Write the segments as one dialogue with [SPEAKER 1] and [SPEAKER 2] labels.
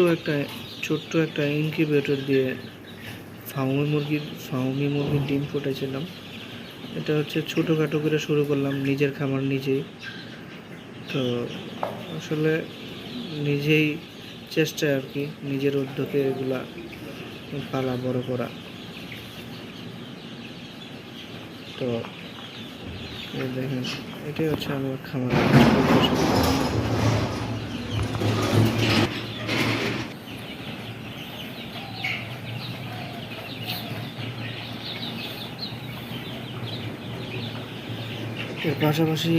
[SPEAKER 1] একটা, ছোট্ট একটা ইনকিউবেটর দিয়ে ফাউমি মুরগির ফার্মি মুরগির ডিম ফুটাইছিলাম। এটা হচ্ছে ছোটোখাটো করে শুরু করলাম, নিজের খামার নিজেই। তো আসলে নিজেই চেষ্টা আর কি, নিজের উদ্যোগে এগুলা পালা বড় করা। তো দেখেন, এটাই হচ্ছে আমার খামার। এর পাশাপাশি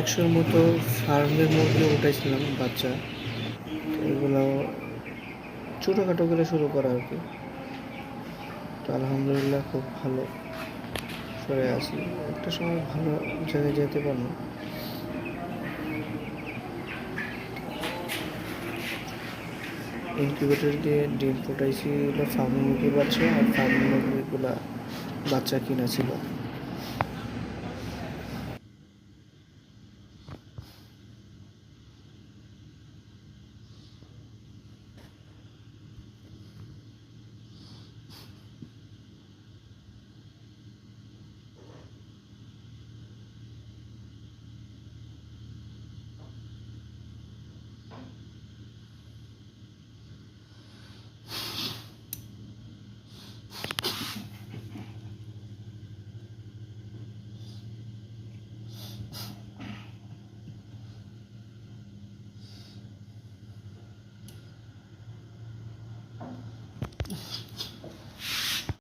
[SPEAKER 1] একশোর মতো ফার্মের মুরগি উঠাইছিলাম বাচ্চা। এগুলো ছোটোখাটো করে শুরু করা আর কি। তো আলহামদুলিল্লাহ খুব ভালো সরে আছি। একটা সময় ভালো জায়গায় যেতে পারব ইনকিউবেটর দিয়ে ডিম ফুটাইছি ফার্মি মুরগি বাচ্চা, আর ফার্মি মুরগিগুলা বাচ্চা কিনা ছিল